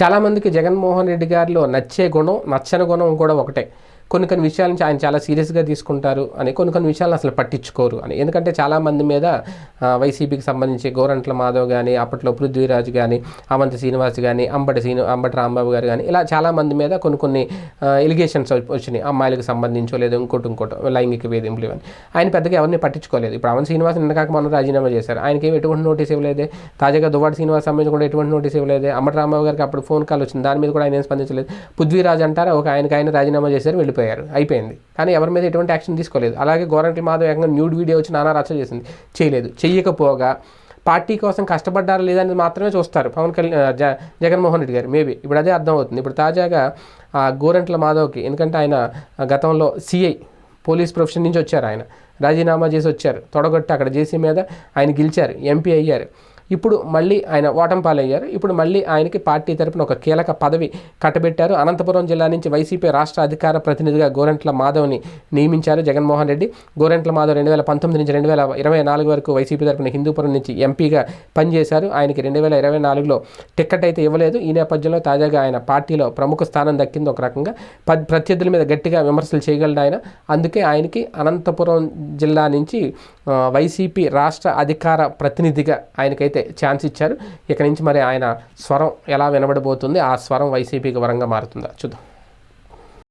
చాలామందికి జగన్మోహన్ రెడ్డి గారిలో నచ్చే గుణం నచ్చని గుణం కూడా ఒకటే. కొన్ని కొన్ని విషయాల నుంచి ఆయన చాలా సీరియస్గా తీసుకుంటారు అని కొన్ని కొన్ని విషయాలను అసలు పట్టించుకోరు అని. ఎందుకంటే చాలామంది మీద వైసీపీకి సంబంధించి గోరంట్ల మాధవ్ కానీ అప్పట్లో పృథ్వీరాజ్ కానీ అవంతి శ్రీనివాస్ కానీ అంబటి శ్రీను అంబటి రాంబాబు గారు కానీ ఇలా చాలామంది మీద కొన్ని కొన్ని ఎలిగేషన్స్ వచ్చినాయి. అమ్మాయిలకు సంబంధించో లేదు ఇంకోటి ఇంకోటి లైంగిక వేధింపులు ఇవన్నీ. ఆయన పెద్దగా ఎవరిని పట్టించుకోలేదు. ఇప్పుడు అవంతి శ్రీనివాస్ నిన్న కాక మొన్న రాజీనామా చేశారు. ఆయనకి ఏమి ఎటువంటి నోటీస్ ఇవ్వలేదే? తాజాగా దువ్వాడి శ్రీనివాస్ సంబంధించి కూడా ఎటువంటి నోటీస్ ఇవ్వలేదే? అంబటి రాంబాబు గారికి అప్పుడు ఫోన్ కాల్ వచ్చింది. దాని మీద కూడా ఆయన ఏం స్పందించలేదు. పృథ్వీరాజ్ అంటారా? ఒక ఆయనకి ఆయన రాజీనామా చేశారు వెళ్ళిపోయారు. అయిపోయింది. కానీ ఎవరి మీద ఎటువంటి యాక్షన్ తీసుకోలేదు. అలాగే గోరంటి మాధవ్ ఏకంగా న్యూడ్ వీడియో వచ్చి నానా రచ్చ చేసింది. చేయలేదు. చెయ్యకపోగా పార్టీ కోసం కష్టపడ్డారా లేదని మాత్రమే చూస్తారు. పవన్ కళ్యాణ్ జ జగన్మోహన్ రెడ్డి గారు. మేబీ ఇప్పుడు అదే అర్థమవుతుంది. ఇప్పుడు తాజాగా ఆ గోరంట్ల మాధవ్కి ఎందుకంటే ఆయన గతంలో సిఐ పోలీస్ ప్రొఫెషన్ నుంచి వచ్చారు ఆయన. రాజీనామా చేసి వచ్చారు. తొడగొట్టి అక్కడ జేసీ మీద ఆయన గెలిచారు. ఎంపీ అయ్యారు. ఇప్పుడు మళ్ళీ ఆయన ఓటంపాలయ్యారు ఇప్పుడు మళ్ళీ ఆయనకి పార్టీ తరపున ఒక కీలక పదవి కట్టబెట్టారు. అనంతపురం జిల్లా నుంచి వైసీపీ రాష్ట్ర అధికార ప్రతినిధిగా గోరంట్ల మాధవ్ని నియమించారు జగన్మోహన్ రెడ్డి. గోరంట్ల మాధవ్ రెండు వేల పంతొమ్మిది నుంచి రెండు వేల ఇరవై నాలుగు వరకు వైసీపీ తరపున హిందూపురం నుంచి ఎంపీగా పనిచేశారు. ఆయనకి రెండు వేల ఇరవై నాలుగులో టికెట్ అయితే ఇవ్వలేదు. ఈ నేపథ్యంలో తాజాగా ఆయన పార్టీలో ప్రముఖ స్థానం దక్కింది ఒక రకంగా. ప- ప్రత్యర్థుల మీద గట్టిగా విమర్శలు చేయగలడు ఆయన. అందుకే ఆయనకి అనంతపురం జిల్లా నుంచి వైసీపీ రాష్ట్ర అధికార ప్రతినిధిగా ఆయనకైతే ఛాన్స్ ఇచ్చారు. ఇక నుంచి మరి ఆయన స్వరం ఎలా వినబడబోతుంది? ఆ స్వరం వైసీపీకి వరంగా మారుతుందా? చూద్దాం.